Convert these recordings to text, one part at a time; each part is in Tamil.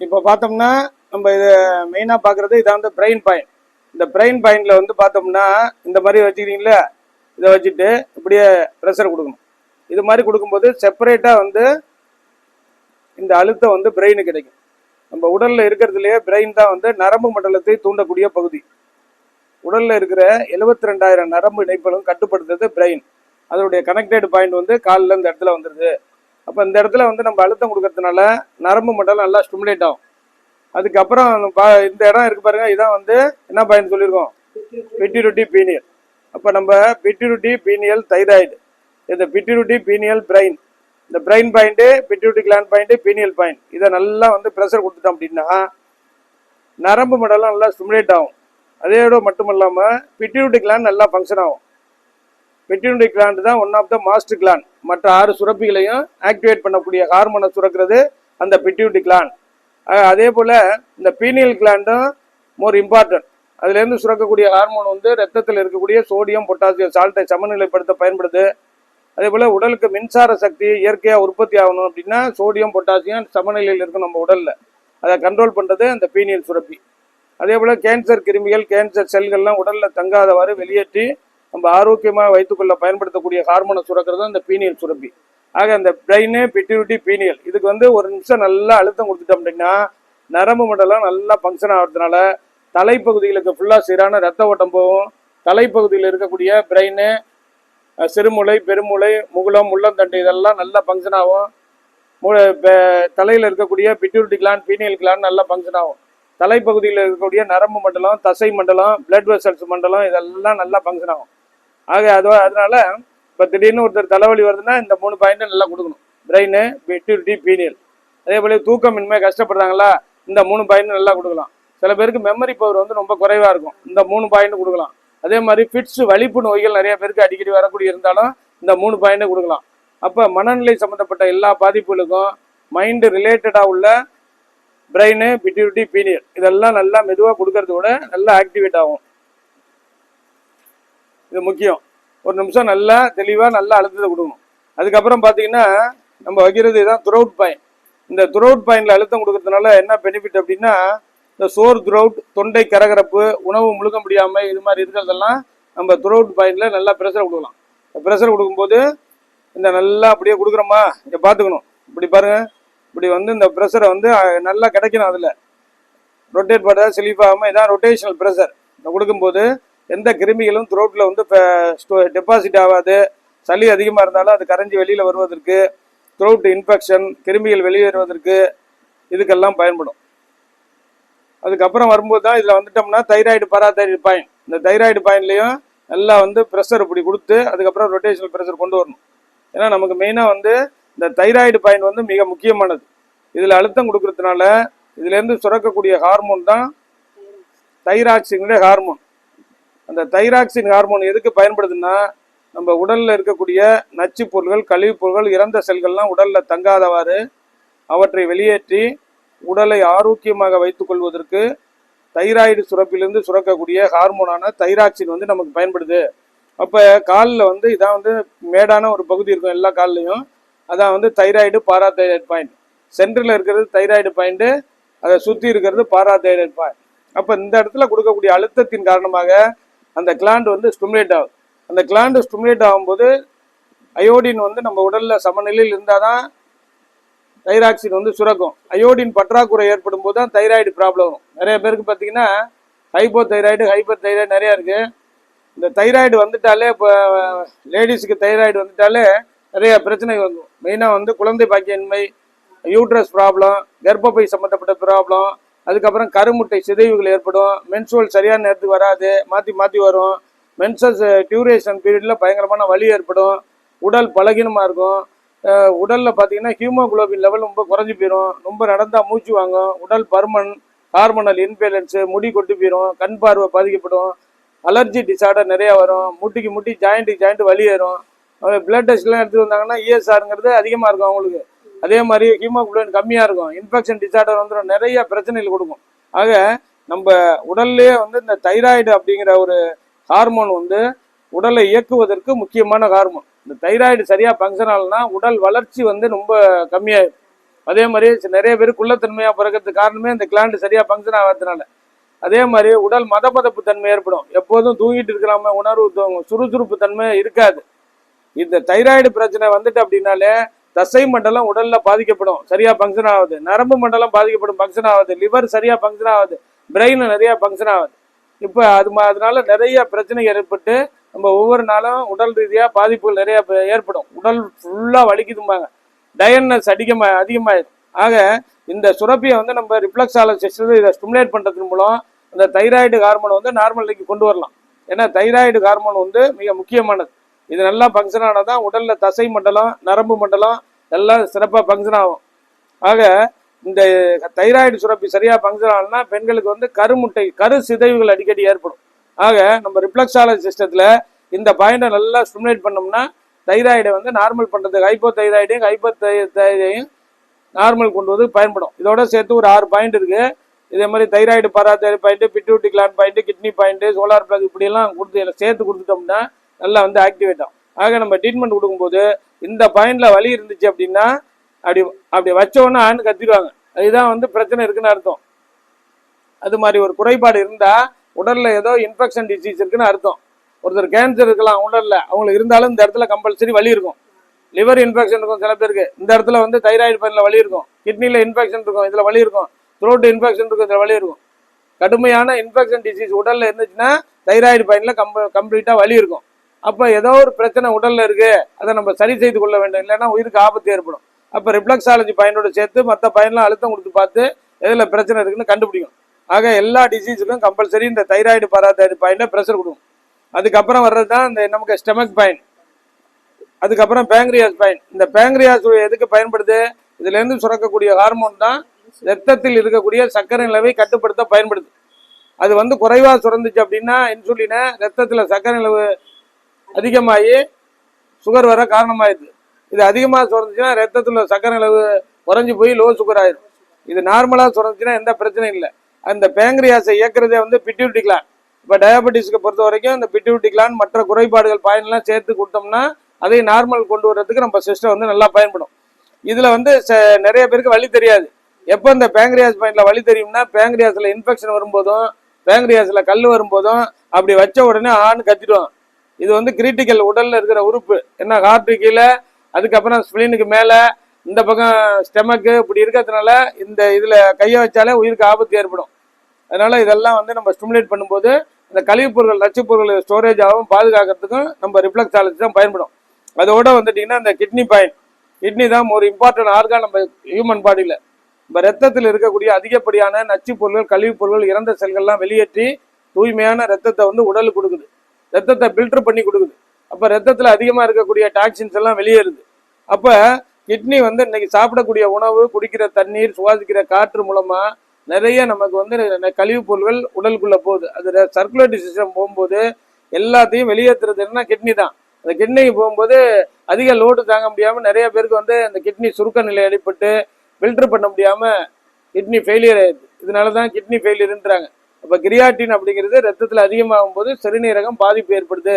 இப்போ பார்த்தோம்னா நம்ம இது மெயினாக பார்க்குறது இதான் வந்து பிரெயின் பாயிண்ட் இந்த பிரெயின் பாயிண்டில் வந்து பார்த்தோம்னா இந்த மாதிரி வச்சுக்கிறீங்களே இதை வச்சுட்டு இப்படியே ப்ரெஷர் கொடுக்கணும். இது மாதிரி கொடுக்கும்போது செப்பரேட்டாக வந்து இந்த அழுத்தம் வந்து பிரெயினுக்கு கிடைக்கும். நம்ம உடலில் இருக்கிறதுலையே பிரெயின் தான் வந்து நரம்பு மண்டலத்தை தூண்டக்கூடிய பகுதி. உடலில் இருக்கிற எழுபத்தி ரெண்டாயிரம் நரம்பு இணைப்புகளும் கட்டுப்படுத்துறது பிரெயின் அதனுடைய கனெக்டட் பாயிண்ட் வந்து காலில் இந்த இடத்துல வந்துடுது அப்போ இந்த இடத்துல வந்து நம்ம அழுத்தம் கொடுக்கறதுனால நரம்பு மண்டலம் நல்லா ஸ்டிமுலேட் ஆகும். அதுக்கப்புறம் பா- இந்த இடம் இருக்கு பாருங்க இதான் வந்து என்ன பயன் சொல்லியிருக்கோம்? பிட்டிருட்டி பீனியல் அப்போ நம்ம பிட்டிருட்டி பீனியல் தைராய்டு இந்த பிட்டிருட்டி பீனியல் பிரெயின் இந்த brain point pituitary gland point pineal point இதை நல்லா வந்து ப்ரெஷர் கொடுத்துட்டோம் அப்படின்னா நரம்பு மண்டலம் நல்லா ஸ்டிமுலேட் ஆகும். அதோட மட்டும் இல்லாமல் பிட்டிருட்டி கிளாண்ட் நல்லா ஃபங்க்ஷன் ஆகும். பிட்யூட்டி கிளாண்ட் தான் one of the master gland மற்ற ஆறு சுரப்பிகளையும் ஆக்டிவேட் பண்ணக்கூடிய ஹார்மோனை சுரக்கிறது அந்த பிட்யூட்டி கிளாண்ட் அதே போல் இந்த பீனியல் கிளாண்டும் மோர் இம்பார்ட்டன்ட் அதுலேருந்து சுரக்கக்கூடிய ஹார்மோன் வந்து ரத்தத்தில் இருக்கக்கூடிய சோடியம் பொட்டாசியம் சால்ட்டை சமநிலைப்படுத்த பயன்படுது. அதே போல் உடலுக்கு மின்சார சக்தி இயற்கையாக உற்பத்தி ஆகணும் அப்படின்னா சோடியம் பொட்டாசியம் சமநிலையில் இருக்கும் நம்ம உடலில். அதை கண்ட்ரோல் பண்ணுறது அந்த பீனியல் சுரப்பி. அதே போல் கேன்சர் கிருமிகள் கேன்சர் செல்கள்லாம் உடலில் தங்காதவாறு வெளியேற்றி நம்ம ஆரோக்கியமாக வைத்துக்கொள்ள பயன்படுத்தக்கூடிய ஹார்மோனை சுரக்கிறது அந்த பீனியல் சுரப்பி. ஆக அந்த பிரெயின் பிட்யூட்டி பீனியல் இதுக்கு வந்து ஒரு நிமிஷம் நல்லா அழுத்தம் கொடுத்துட்டோம் அப்படின்னா நரம்பு மண்டலம் நல்லா ஃபங்க்ஷன் ஆகிறதுனால தலைப்பகுதிகளுக்கு ஃபுல்லாக சீரான ரத்த ஓட்டம் போகும். தலைப்பகுதியில் இருக்கக்கூடிய பிரெயின் சிறுமுலை பெருமுலை முகுளம் முள்ளந்தண்டு இதெல்லாம் நல்லா ஃபங்க்ஷன் ஆகும். மூளை தலையில் இருக்கக்கூடிய பிட்யூரிட்டி கிளான் பீனியல் கிளான் நல்லா ஃபங்க்ஷன் ஆகும். தலைப்பகுதியில் இருக்கக்கூடிய நரம்பு மண்டலம் தசை மண்டலம் பிளட் வெசல்ஸ் மண்டலம் இதெல்லாம் நல்லா ஃபங்க்ஷன் ஆகும். ஆக அது அதனால இப்போ திடீர்னு ஒருத்தர் தலைவலி வருதுன்னா இந்த மூணு பாயிண்ட்டை நல்லா கொடுக்கணும். பிரெயின் பிட்யூரிட்டி பீனியல் அதே போல தூக்கமின்மை கஷ்டப்படுறாங்களா இந்த மூணு பாயிண்ட் நல்லா கொடுக்கலாம். சில பேருக்கு மெமரி பவர் வந்து ரொம்ப குறைவாக இருக்கும். இந்த மூணு பாயிண்ட் கொடுக்கலாம். அதே மாதிரி ஃபிட்ஸ் வலிப்பு நோய்கள் நிறைய பேருக்கு அடிக்கடி வரக்கூடிய இருந்தாலும் இந்த மூணு பாயிண்ட் கொடுக்கலாம். அப்போ மனநிலை சம்மந்தப்பட்ட எல்லா பாதிப்புகளுக்கும் மைண்டு ரிலேட்டடாக உள்ள பிரெயின் பிட்யூரிட்டி பீனியல் இதெல்லாம் நல்லா மெதுவாக கொடுக்கறத விட நல்லா ஆக்டிவேட் ஆகும். இது முக்கியம். ஒரு நிமிஷம் நல்லா தெளிவாக நல்லா அழுத்தத்தை கொடுக்கணும். அதுக்கப்புறம் பார்த்தீங்கன்னா நம்ம வைக்கிறது இதான் த்ரோட் பாயிண்ட் இந்த த்ரோட் பாயிண்டில் அழுத்தம் கொடுக்கறதுனால என்ன பெனிஃபிட் அப்படின்னா இந்த சோர் த்ரோட் தொண்டை கரகரப்பு உணவு முழுக்க முடியாமல் இது மாதிரி இருக்கிறதெல்லாம் நம்ம த்ரோட் பாயிண்டில் நல்லா ப்ரெஷர் கொடுக்கலாம். ப்ரெஷர் கொடுக்கும்போது இந்த நல்லா அப்படியே கொடுக்குறோமா? இங்கே பார்த்துக்கணும் இப்படி பாருங்கள் இப்படி வந்து இந்த ப்ரெஷரை வந்து நல்லா கிடைக்கணும் அதில். ரொட்டேட் பண்ண ஸ்லீப் ஆகாமல் இதான் ரொட்டேஷனல் ப்ரெஷர் கொடுக்கும்போது எந்த கிருமிகளும் த்ரோட்டில் வந்து டெபாசிட் ஆகாது. சளி அதிகமாக இருந்தாலும் அது கரைஞ்சி வெளியில் வருவதற்கு த்ரோட் இன்ஃபெக்ஷன் கிருமிகள் வெளியேறுவதற்கு இதுக்கெல்லாம் பயன்படும். அதுக்கப்புறம் வரும்போது தான் இதில் வந்துட்டோம்னா தைராய்டு பராதைராய்டு பாயிண்ட் இந்த தைராய்டு பாயின்லேயும் நல்லா வந்து ப்ரெஷர் இப்படி கொடுத்து அதுக்கப்புறம் ரொட்டேஷனல் ப்ரெஷர் கொண்டு வரணும். ஏன்னா நமக்கு மெயினாக வந்து இந்த தைராய்டு பாயிண்ட் வந்து மிக முக்கியமானது. இதில் அழுத்தம் கொடுக்கறதுனால இதுலேருந்து சுரக்கக்கூடிய ஹார்மோன் தான் தைராக்சினுடைய ஹார்மோன் அந்த தைராக்சின் ஹார்மோன் எதுக்கு பயன்படுதுன்னா நம்ம உடலில் இருக்கக்கூடிய நச்சு பொருள்கள் கழிவுப் பொருள்கள் இறந்த செல்கள்லாம் உடலில் தங்காதவாறு அவற்றை வெளியேற்றி உடலை ஆரோக்கியமாக வைத்துக் கொள்வதற்கு தைராய்டு சுரப்பிலிருந்து சுரக்கக்கூடிய ஹார்மோனான தைராக்சின் வந்து நமக்கு பயன்படுது. அப்போ காலில் வந்து இதான் வந்து மேடான ஒரு பகுதி இருக்கும் எல்லா கால்லையும். அதான் வந்து தைராய்டு பாராதைராய்டு பாயிண்ட். சென்டரில் இருக்கிறது தைராய்டு பாயிண்ட்டு அதை சுற்றி இருக்கிறது பாராதைராய்டு பாயிண்ட். அப்போ இந்த இடத்துல கொடுக்கக்கூடிய அழுத்தத்தின் காரணமாக அந்த கிளாண்ட் வந்து ஸ்டிமுலேட் ஆகும். அந்த கிளாண்டு ஸ்டிமுலேட் ஆகும்போது அயோடின் வந்து நம்ம உடலில் சமநிலையில் இருந்தால் தான் தைராக்சின் வந்து சுரக்கும். அயோடின் பற்றாக்குறை ஏற்படும் போது தான் தைராய்டு ப்ராப்ளம் வரும். நிறைய பேருக்கு பார்த்தீங்கன்னா ஹைப்போ தைராய்டு ஹைப்பர் தைராய்டு நிறையா இருக்குது இந்த தைராய்டு வந்துட்டாலே இப்போ லேடிஸுக்கு தைராய்டு வந்துட்டாலே நிறைய பிரச்சனை வந்துடும் மெயினாக வந்து குழந்தை பாக்கியன்மை யூட்ரஸ் ப்ராப்ளம் கர்ப்பப்பை சம்மந்தப்பட்ட ப்ராப்ளம் அதுக்கப்புறம் கருமுட்டை சிதைவுகள் ஏற்படும். மென்சுவல் சரியான நேரத்துக்கு வராது. மாற்றி மாற்றி வரும். மென்சஸ் டியூரேஷன் பீரியடில் பயங்கரமான வலி ஏற்படும். உடல் பலகீனமாக இருக்கும். உடலில் பார்த்தீங்கன்னா ஹீமோகுளோபின் லெவல் ரொம்ப குறைஞ்சி போயிடும் ரொம்ப நடந்தால் மூச்சு வாங்கும். உடல் பருமன் ஹார்மோனல் இன்பேலன்ஸு முடி கொட்டு போயிடும் கண் பார்வை பாதிக்கப்படும். அலர்ஜி டிசார்டர் நிறையா வரும். முட்டிக்கு முட்டி ஜாயிண்ட்டுக்கு ஜாயிண்ட்டு வலி ஏறும். பிளட் டெஸ்ட்லாம் எடுத்து வந்தாங்கன்னா இஎஸ்ஆருங்கிறது அதிகமாக இருக்கும் அவங்களுக்கு. அதே மாதிரி ஹீமோகுளோபின் கம்மியாக இருக்கும். இன்ஃபெக்ஷன் டிசார்டர் வந்துடும் நிறைய பிரச்சனைகள் கொடுக்கும். ஆக நம்ம உடல்லே வந்து இந்த தைராய்டு அப்படிங்கிற ஒரு ஹார்மோன் வந்து உடலை இயக்குவதற்கு முக்கியமான ஹார்மோன். இந்த தைராய்டு சரியாக ஃபங்க்ஷன் ஆகலைன்னா உடல் வளர்ச்சி வந்து ரொம்ப கம்மியாயிடும் அதே மாதிரி நிறைய பேர் குள்ளத்தன்மையாக பிறக்கிறதுக்கு காரணமே இந்த கிளாண்டு சரியாக ஃபங்க்ஷன் ஆகிறதுனால அதே மாதிரி உடல் மதமதப்பு தன்மை ஏற்படும். எப்போதும் தூங்கிட்டு இருக்கலாம உணர்வு சுறுசுறுப்பு தன்மை இருக்காது. இந்த தைராய்டு பிரச்சனை வந்துட்டு அப்படின்னாலே தசை மண்டலம் உடல்ல பாதிக்கப்படும். சரியா ஃபங்க்ஷன் ஆகுது. நரம்பு மண்டலம் பாதிக்கப்படும் ஃபங்க்ஷன் ஆகுது. லிவர் சரியா ஃபங்க்ஷன் ஆகுது. பிரெயின் நிறைய ஃபங்க்ஷன் ஆகுது. இப்போ அது மா- அதனால நிறைய பிரச்சனை ஏற்பட்டு நம்ம ஒவ்வொரு நாளும் உடல் ரீதியா பாதிப்புகள் நிறைய ஏற்படும். உடல் ஃபுல்லா வலிக்குதும்பாங்க. டயர்னஸ் அதிகமா அதிகமாயிடும் ஆக இந்த சுரப்பியை வந்து நம்ம ரிஃப்ளக்ஸாலஜிஸ்ட் இதை ஸ்டிமுலேட் பண்றதன் மூலம் அந்த தைராய்டு ஹார்மோன் வந்து நார்மல் நிலைக்கு கொண்டு வரலாம். ஏன்னா தைராய்டு ஹார்மோன் வந்து மிக முக்கியமானது. இது நல்லா ஃபங்க்ஷன் ஆனால் தான் உடலில் தசை மண்டலம் நரம்பு மண்டலம் எல்லாம் சிறப்பாக ஃபங்க்ஷன் ஆகும். ஆக இந்த தைராய்டு சுரப்பி சரியாக ஃபங்க்ஷன் ஆகணும்னா பெண்களுக்கு வந்து கருமுட்டை கரு சிதைவுகள் அடிக்கடி ஏற்படும். ஆக நம்ம ரிஃப்ளக்ஸாலஜி சிஸ்டத்தில் இந்த பாயிண்டை நல்லா ஸ்டிமுலேட் பண்ணோம்னா தைராய்டை வந்து நார்மல் பண்ணுறதுக்கு ஹைப்போ தைராய்டையும் ஹைப்போ தைராய்டையும் நார்மல் கொண்டு வந்து பயன்படும். இதோட சேர்த்து ஒரு ஆறு பாயிண்ட் இருக்குது இதே மாதிரி thyroid parathyroid point pituitary gland point kidney point solar block இப்படியெல்லாம் கொடுத்து எல்லாம் சேர்த்து கொடுத்துட்டோம்னா நல்லா வந்து ஆக்டிவேட் ஆகும். ஆக நம்ம ட்ரீட்மெண்ட் கொடுக்கும்போது இந்த பாயிண்டில் வலி இருந்துச்சு அப்படின்னா அப்படி அப்படி வச்சோன்னா ஆண்டு ஆண் கத்திடுவாங்க. அதுதான் வந்து பிரச்சனை இருக்குன்னு அர்த்தம். அது மாதிரி ஒரு குறைபாடு இருந்தால் உடலில் ஏதோ இன்ஃபெக்ஷன் டிசீஸ் இருக்குன்னு அர்த்தம். ஒருத்தர் கேன்சர் இருக்கலாம் உடலில் அவங்களுக்கு இருந்தாலும் இந்த இடத்துல கம்பல்சரி வலி இருக்கும். லிவர் இன்ஃபெக்ஷன் இருக்கும் சில பேருக்கு. இந்த இடத்துல வந்து தைராய்டு பயனில் வலி இருக்கும். கிட்னியில் இன்ஃபெக்ஷன் இருக்கும் இதில் வலி இருக்கும். த்ரோட் இன்ஃபெக்ஷன் இருக்கும் இதில் வலி இருக்கும். கடுமையான இன்ஃபெக்ஷன் டிசீஸ் உடலில் இருந்துச்சுன்னா தைராய்டு பயனில் கம்ப கம்ப்ளீட்டாக வலி இருக்கும். அப்போ ஏதோ ஒரு பிரச்சனை உடலில் இருக்கு அதை நம்ம சரி செய்து கொள்ள வேண்டும். இல்லைன்னா உயிருக்கு ஆபத்து ஏற்படும். அப்போ ரிப்ளக்ஸாலஜி பயனோட சேர்த்து மற்ற பயன்லாம் அழுத்தம் கொடுத்து பார்த்து எதில் பிரச்சனை இருக்குன்னு கண்டுபிடிக்கும் ஆக எல்லா டிசீஸுக்கும் கம்பல்சரி இந்த தைராய்டு பாராதைடு பாயிண்ட ப்ரெஷர் கொடுக்கும். அதுக்கப்புறம் வர்றது தான் இந்த நமக்கு ஸ்டெமக் பயன் அதுக்கப்புறம் பேங்க்ரியாஸ் பயன் இந்த பேங்க்ரியாஸ் எதுக்கு பயன்படுது? இதுலேருந்து சுரக்கக்கூடிய ஹார்மோன் தான் ரத்தத்தில் இருக்கக்கூடிய சர்க்கரை நிலவை கட்டுப்படுத்த பயன்படுது. அது வந்து குறைவாக சுரந்துச்சு அப்படின்னா இன்சுலினை ரத்தத்தில் சர்க்கரை நிலவு அதிகமாகி சுகர் வர காரணமாயிடுது. இது அதிகமாக சுரந்துச்சுன்னா ரத்தத்தில் சக்கரை அளவு குறைஞ்சி போய் லோ சுகர் ஆயிடும். இது நார்மலாக சுரந்துச்சுன்னா எந்த பிரச்சனையும் இல்லை. அந்த பேங்க்ரியாஸை இயக்குறதே வந்து பிட்யூட்டி கிளான் இப்போ டயபெட்டிஸ்க்கு பொறுத்த வரைக்கும் இந்த பிட்யூட்டி கிளான் மற்ற குறைபாடுகள் பாயிண்ட்லாம் சேர்த்து கொடுத்தோம்னா அதை நார்மல் கொண்டு வர்றதுக்கு நம்ம சிஸ்டம் வந்து நல்லா பயன்படும். இதில் வந்து ச- நிறைய பேருக்கு வழி தெரியாது. எப்போ இந்த பேங்க்ரியாஸ் பாயிண்டில் வழி தெரியும்னா பேங்க்ரியாஸில் இன்ஃபெக்ஷன் வரும்போதும் பேங்க்ரியாஸில் கல் வரும்போதும் அப்படி வச்ச உடனே ஆண் கத்திடுவான். இது வந்து கிரிட்டிக்கல் உடல்ல இருக்கிற உறுப்பு. என்ன ஹார்ட்டு கீழே அதுக்கப்புறம் ஸ்பிளினுக்கு மேலே இந்த பக்கம் ஸ்டெமக்கு இப்படி இருக்கிறதுனால இந்த இதில் கையை வச்சாலே உயிருக்கு ஆபத்து ஏற்படும். அதனால இதெல்லாம் வந்து நம்ம ஸ்டிமுலேட் பண்ணும்போது இந்த கழிவுப் பொருட்கள் நச்சுப் பொருட்கள் ஸ்டோரேஜ் ஆகும் பாதுகாக்கிறதுக்கும் நம்ம ஆலஜி தான் பயன்படும். அதோட வந்துட்டீங்கன்னா இந்த கிட்னி பாயிண்ட் கிட்னி தான் ஒரு இம்பார்ட்டன்ட் ஆர்கான் நம்ம ஹியூமன் பாடியில் நம்ம ரத்தத்தில் இருக்கக்கூடிய அதிகப்படியான நச்சுப் பொருட்கள் கழிவுப் பொருட்கள் இறந்த செல்கள்லாம் வெளியேற்றி தூய்மையான ரத்தத்தை வந்து உடலுக்கு கொடுக்குது. ரத்தத்தை பில்டர் பண்ணி கொடுக்குது. அப்போ ரத்தத்தில் அதிகமாக இருக்கக்கூடிய டாக்ஸின்ஸ் எல்லாம் வெளியேறுது. அப்போ கிட்னி வந்து இன்னைக்கு சாப்பிடக்கூடிய உணவு குடிக்கிற தண்ணீர் சுவாசிக்கிற காற்று மூலமாக நிறைய நமக்கு வந்து கழிவுப் பொருள்கள் உடலுக்குள்ளே போகுது. அது சர்க்குலேட்டரி சிஸ்டம் போகும்போது எல்லாத்தையும் வெளியேற்றுறது என்ன கிட்னி தான். அந்த கிட்னிக்கு போகும்போது அதிக லோடு தாங்க முடியாமல் நிறைய பேருக்கு வந்து அந்த கிட்னி சுருக்க நிலை அடிப்பட்டு ஃபில்டர் பண்ண முடியாமல் கிட்னி ஃபெயிலியர் ஆயிடுது. இதனால தான் கிட்னி ஃபெயிலியருன்றாங்க இப்போ கிரியாட்டின் அப்படிங்கிறது ரத்தத்தில் அதிகமாகும் போது சிறுநீரகம் பாதிப்பு ஏற்படுது.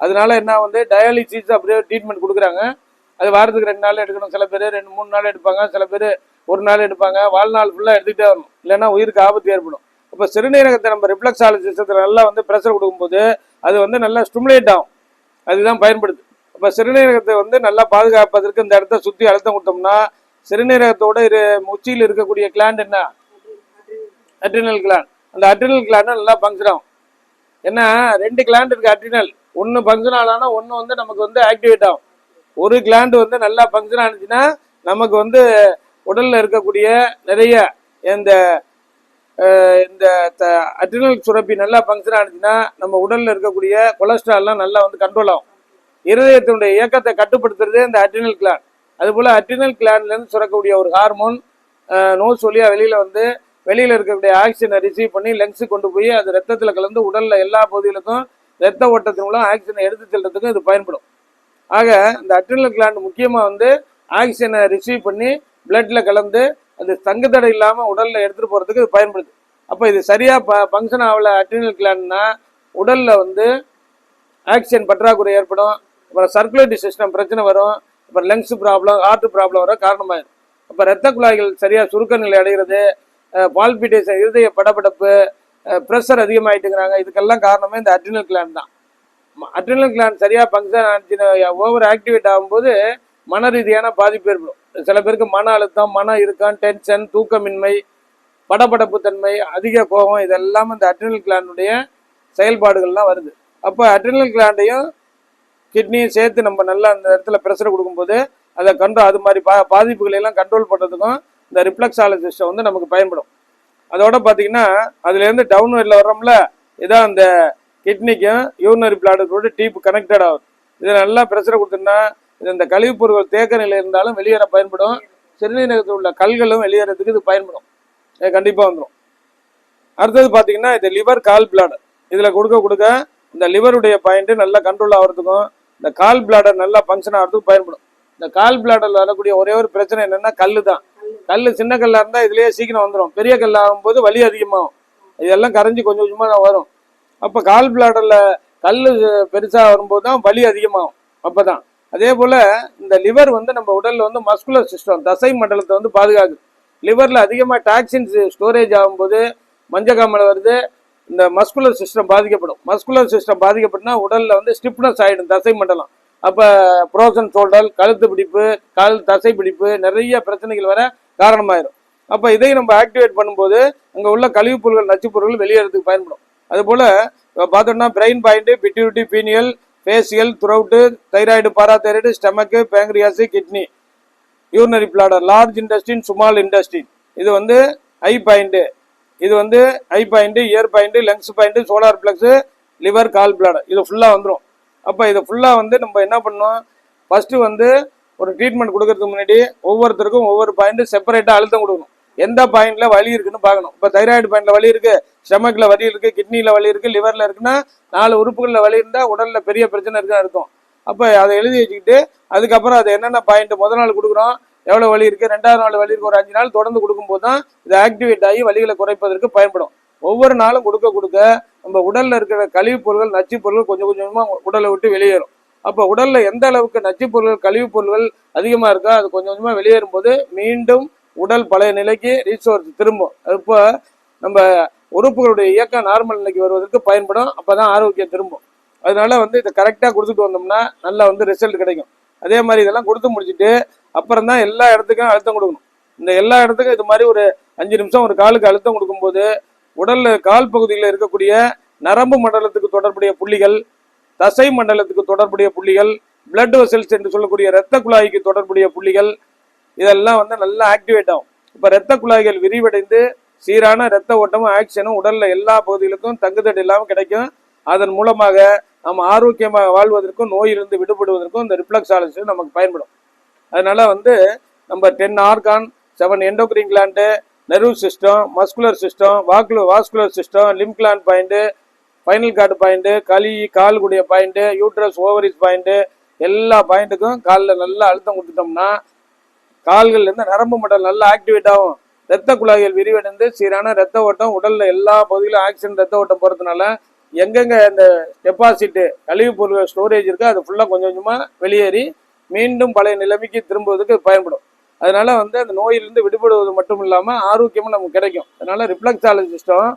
அதனால என்ன வந்து டயாலிசிஸ் அப்படியே ட்ரீட்மெண்ட் கொடுக்குறாங்க. அது வாரத்துக்கு ரெண்டு நாள் எடுக்கணும். சில பேர் ரெண்டு மூணு நாள் எடுப்பாங்க. சில பேர் ஒரு நாள் எடுப்பாங்க. வாழ்நாள் ஃபுல்லாக எடுத்துக்கிட்டே வரணும். இல்லைன்னா உயிருக்கு ஆபத்து ஏற்படும். இப்போ சிறுநீரகத்தை நம்ம ரிஃப்ளெக்ஸாலஜி சிஸ்டத்தில் நல்லா வந்து ப்ரெஷர் கொடுக்கும்போது அது வந்து நல்லா ஸ்டிமுலேட் ஆகும். அதுதான் பயன்படுது. இப்போ சிறுநீரகத்தை வந்து நல்லா பாதுகாப்பதற்கு இந்த இடத்த சுற்றி அழுத்தம் கொடுத்தோம்னா சிறுநீரகத்தோட இரு உச்சியில் இருக்கக்கூடிய கிளாண்ட் என்ன? அட்ரினல் கிளாண்ட் அந்த அட்ரினல் கிளாண்ட் நல்லா ஃபங்க்ஷன் ஆகும். ஏன்னா ரெண்டு கிளாண்ட் இருக்குது அட்ரினல் ஒன்று ஃபங்க்ஷன் ஆகலாம்னா ஒன்று வந்து நமக்கு வந்து ஆக்டிவேட் ஆகும். ஒரு கிளாண்டு வந்து நல்லா ஃபங்க்ஷன் ஆனிச்சுன்னா நமக்கு வந்து உடலில் இருக்கக்கூடிய நிறைய இந்த இந்த அட்ரினல் சுரப்பி நல்லா ஃபங்க்ஷன் ஆனிச்சுன்னா நம்ம உடலில் இருக்கக்கூடிய கொலஸ்ட்ரால்லாம் நல்லா வந்து கண்ட்ரோல் ஆகும். இருதயத்தினுடைய இயக்கத்தை கட்டுப்படுத்துறதே இந்த அட்ரினல் கிளாண்ட் அதுபோல் அட்ரினல் கிளாண்ட்லேருந்து சுரக்கக்கூடிய ஒரு ஹார்மோன் நோஸ் வழியாக வெளியில் வந்து வெளியில் இருக்கக்கூடிய ஆக்சிஜனை ரிசீவ் பண்ணி லங்ஸுக்கு கொண்டு போய் அது ரத்தத்தில் கலந்து உடலில் எல்லா பகுதிகளுக்கும் ரத்த ஓட்டத்தின் மூலம் ஆக்சிஜனை எடுத்து செல்றதுக்கும் இது பயன்படும். ஆக இந்த அட்ரினல் கிளாண்ட் முக்கியமாக வந்து ஆக்சிஜனை ரிசீவ் பண்ணி பிளட்டில் கலந்து அது தங்குதடை இல்லாமல் உடலில் எடுத்துகிட்டு போகிறதுக்கு இது பயன்படுது. அப்போ இது சரியாக ப ஃபங்க்ஷன் ஆகல அட்ரினல் கிளாண்ட்னா உடலில் வந்து ஆக்சிஜன் பற்றாக்குறை ஏற்படும் அப்புறம் சர்க்குலேட்டரி சிஸ்டம் பிரச்சனை வரும் அப்புறம் லங்ஸ் ப்ராப்ளம் ஹார்ட் ப்ராப்ளம் வர காரணமாயிடும் அப்போ ரத்த குழாய்கள் சரியாக சுருக்க நிலை அடைகிறது பால்பிட்டேஷன் இருதய படபடப்பு ப்ரெஷர் அதிகமாகிட்டுங்கிறாங்க இதுக்கெல்லாம் காரணமே இந்த அட்ரினல் கிளான் தான். அட்ரினல் கிளான் சரியாக ஃபங்க்ஷன் ஓவர் ஆக்டிவேட் ஆகும்போது மன ரீதியான பாதிப்பு ஏற்படும். சில பேருக்கு மன அழுத்தம் மன இறுக்கம் டென்ஷன் தூக்கமின்மை படபடப்பு தன்மை அதிக கோபம் இதெல்லாம் இந்த அட்ரினல் கிளானுடைய செயல்பாடுகள்லாம் வருது. அப்போ அட்ரினல் கிளாண்டையும் கிட்னியும் சேர்த்து நம்ம நல்லா அந்த இடத்துல ப்ரெஷர் கொடுக்கும்போது அதை கண்ட்ரோல் அது மாதிரி பா பாதிப்புகளை எல்லாம் கண்ட்ரோல் பண்ணுறதுக்கும் இந்த ரிஃப்ளெக்ஸாலஜிஸ்ட்டை வந்து நமக்கு பயன்படும். அதோட பார்த்தீங்கன்னா அதுலேருந்து டவுன் வெளில வர்றோம்ல இதான் அந்த கிட்னிக்கும் யூரினரி கூட டீப் கனெக்டட் ஆகும் இதை நல்லா பிரச்சனை கொடுத்தோம்னா இது இந்த கழிவுப் பொருட்கள் தேக்க நிலை இருந்தாலும் வெளியேற பயன்படும். சிறுநீரகத்தில் உள்ள கல்களும் வெளியேறதுக்கு இது பயன்படும். இது கண்டிப்பாக வந்துடும் அடுத்தது பார்த்தீங்கன்னா இது லிவர் கால் பிளாடர் இதில் கொடுக்க கொடுக்க இந்த லிவருடைய பாயிண்ட்டு நல்லா கண்ட்ரோல் ஆகிறதுக்கும் இந்த கால் பிளாடர் நல்லா ஃபங்க்ஷன் ஆகிறதுக்கும் பயன்படும். இந்த கால் பிளாடரில் வரக்கூடிய ஒரே ஒரு பிரச்சனை என்னென்னா கல் தான் கல் சின்ன கல்லாக இருந்தால் இதுலேயே சீக்கிரம் வந்துடும் பெரிய கல் ஆகும்போது வலி அதிகமாகும். இதெல்லாம் கரைஞ்சி கொஞ்சம் கொஞ்சமாக தான் வரும். அப்போ கால் பிளாடரில் கல் பெருசாக வரும்போது தான் வலி அதிகமாகும். அப்போ தான் அதே போல் இந்த லிவர் வந்து நம்ம உடலில் வந்து மஸ்குலர் சிஸ்டம் தசை மண்டலத்தை வந்து பாதுகாக்குது. லிவரில் அதிகமாக டாக்ஸின்ஸ் ஸ்டோரேஜ் ஆகும்போது மஞ்சக்காமலை வருது. இந்த மஸ்குலர் சிஸ்டம் பாதிக்கப்படும். மஸ்குலர் சிஸ்டம் பாதிக்கப்பட்டுனா உடலில் வந்து ஸ்டிப்னஸ் ஆகிடும் தசை மண்டலம். அப்போ ப்ரோசன் சோல்டல் கழுத்து பிடிப்பு கால் தசை பிடிப்பு நிறைய பிரச்சனைகள் வர காரணமாயிரும். அப்போ இதை நம்ம ஆக்டிவேட் பண்ணும்போது அங்கே உள்ள கழிவுப் பொருட்கள் நச்சுப் பொருட்கள் வெளியேறதுக்கு பயன்படும். அதுபோல் பார்த்தோம்னா brain point pituitary pineal facial throat thyroid parathyroid stomach pancreas kidney urinary bladder large intestine small intestine இது வந்து ஐ பாயிண்ட்டு இது வந்து eye point ear point lungs point solar plexus liver gall bladder இது ஃபுல்லாக வந்துடும் அப்போ இதை ஃபுல்லாக வந்து நம்ம என்ன பண்ணோம் ஃபஸ்ட்டு வந்து ஒரு ட்ரீட்மெண்ட் கொடுக்கறதுக்கு முன்னாடி ஒவ்வொருத்தருக்கும் ஒவ்வொரு பாயிண்ட் செப்பரேட்டாக அழுத்தம் கொடுக்கணும். எந்த பாயிண்ட்ல வலி இருக்குன்னு பார்க்கணும். இப்போ தைராய்டு பாயிண்ட்ல வலி இருக்கு ஸ்டமக்ல வலி இருக்கு கிட்னியில வலி இருக்கு லிவர்ல இருக்குன்னா நாலு உறுப்புகளில் வலி இருந்தால் உடல்ல பெரிய பிரச்சனை இருக்குன்னு அர்த்தம். அப்போ அதை எழுதி வச்சுக்கிட்டு அதுக்கப்புறம் அது என்னென்ன பாயிண்ட் முதல் நாள் கொடுக்குறோம் எவ்வளோ வலி இருக்கு ரெண்டாவது நாள் வலி இருக்கு ஒரு அஞ்சு நாள் தொடர்ந்து கொடுக்கும்போது தான் இது ஆக்டிவேட் ஆகி வலிகளை குறைப்பதற்கு பயன்படும். ஒவ்வொரு நாளும் கொடுக்க கொடுக்க நம்ம உடல்ல இருக்கிற கழிவுப் பொருட்கள் நச்சுப் பொருட்கள் கொஞ்சம் கொஞ்சமாக உடலை விட்டு வெளியேறும். அப்போ உடல்ல எந்த அளவுக்கு நச்சு பொருட்கள் கழிவுப் பொருட்கள் அதிகமா இருக்கோ அது கொஞ்சம் கொஞ்சமா வெளியேறும் போது மீண்டும் உடல் பழைய நிலைக்கு ரீசோர்ஸ் திரும்பும். இப்போ நம்ம உறுப்புகளுடைய இயக்கம் நார்மல் நிலைக்கு வருவதற்கு பயன்படும். அப்பதான் ஆரோக்கியம் திரும்பும். அதனால வந்து இதை கரெக்டாக கொடுத்துட்டு வந்தோம்னா நல்லா வந்து ரிசல்ட் கிடைக்கும். அதே மாதிரி இதெல்லாம் கொடுத்து முடிச்சுட்டு அப்புறம் தான் எல்லா இடத்துக்கும் அழுத்தம் கொடுக்கணும். இந்த எல்லா இடத்துக்கும் இது மாதிரி ஒரு அஞ்சு நிமிஷம் ஒரு காலுக்கு அழுத்தம் கொடுக்கும்போது உடல்ல கால் பகுதியில் இருக்கக்கூடிய நரம்பு மண்டலத்துக்கு தொடர்புடைய புள்ளிகள் தசை மண்டலத்துக்கு தொடர்புடைய புள்ளிகள் பிளட் வெசல்ஸ் என்று சொல்லக்கூடிய இரத்த குழாய்க்கு தொடர்புடைய புள்ளிகள் இதெல்லாம் வந்து நல்லா ஆக்டிவேட் ஆகும். இப்போ இரத்த குழாய்கள் விரிவடைந்து சீரான இரத்த ஓட்டமும் ஆக்ஷனும் உடலில் எல்லா பகுதிகளுக்கும் தங்குதட்டு இல்லாமல் கிடைக்கும். அதன் மூலமாக நம்ம ஆரோக்கியமாக வாழ்வதற்கும் நோயிலிருந்து விடுபடுவதற்கும் இந்த ரிஃப்ளக்ஸாலஜி நமக்கு பயன்படும். அதனால வந்து நம்ம ten organ seven endocrine gland nerve system muscular system vascular vascular system lymph gland point spinal cord point களி கால் கூடிய பாயிண்ட்டு யூட்ரஸ் ஓவரிஸ் பாயிண்ட்டு எல்லா பாயிண்ட்டுக்கும் காலில் நல்லா அழுத்தம் கொடுத்துட்டோம்னா கால்கள்லேருந்து நரம்பு மண்டலம் நல்லா ஆக்டிவேட் ஆகும். ரத்த குழாய்கள் விரிவடைந்து சீரான ரத்த ஓட்டம் உடலில் எல்லா பகுதியிலும் ஆக்சிஜன் ரத்த ஓட்டம் போகிறதுனால எங்கெங்க அந்த டெபாசிட்டு கழிவுப் பொருள் ஸ்டோரேஜ் இருக்கோ அது ஃபுல்லாக கொஞ்சம் கொஞ்சமாக வெளியேறி மீண்டும் பழைய நிலைமைக்கு திரும்புவதற்கு பயன்படும். அதனால் வந்து அந்த நோயிலிருந்து விடுபடுவது மட்டும் இல்லாமல் ஆரோக்கியமும் நமக்கு கிடைக்கும். அதனால் ரிஃப்ளெக்ஸாலஜிஸ்டும்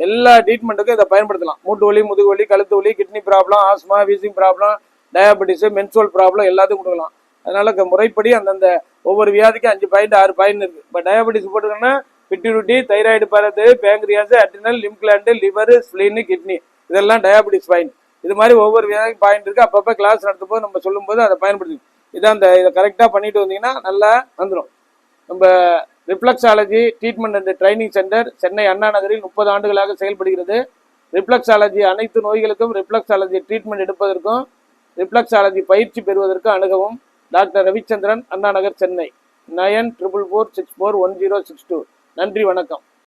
எல்லா ட்ரீட்மெண்ட்டுக்கும் இதை பயன்படுத்தலாம். மூட்டு வலி முதுகு வலி கழுத்து வலி kidney problem asthma wheezing problem diabetes menstrual problem எல்லாத்தையும் கொடுக்கலாம். அதனால முறைப்படி அந்தந்த ஒவ்வொரு வியாதிக்கும் அஞ்சு பாயிண்ட் ஆறு பாயிண்ட் இருக்குது இப்போ டயபெட்டிஸ் போட்டுக்கோன்னா pituitary thyroid பரது pancreas adrenal lymph gland liver spleen kidney இதெல்லாம் டயபெட்டிஸ் பாயிண்ட் இது மாதிரி ஒவ்வொரு வியாதிக்கும் பாயிண்ட் இருக்குது அப்பப்போ கிளாஸ் நடத்தும்போது நம்ம சொல்லும்போது அதை பயன்படுத்தி இதான் அந்த இதை கரெக்டாக பண்ணிட்டு வந்தீங்கன்னா நல்லா வந்துடும் நம்ம reflexology treatment and training centre Chennai Anna நகரில் முப்பது ஆண்டுகளாக செயல்படுகிறது. ரிஃப்ளக்ஸாலஜி அனைத்து நோய்களுக்கும் ரிஃப்ளக்ஸாலஜி ட்ரீட்மெண்ட் எடுப்பதற்கும் ரிஃப்ளக்ஸாலஜி பயிற்சி பெறுவதற்கு அணுகவும். Doctor Ravichandran Anna Nagar Chennai. Nine triple four six four one zero six two நன்றி வணக்கம்.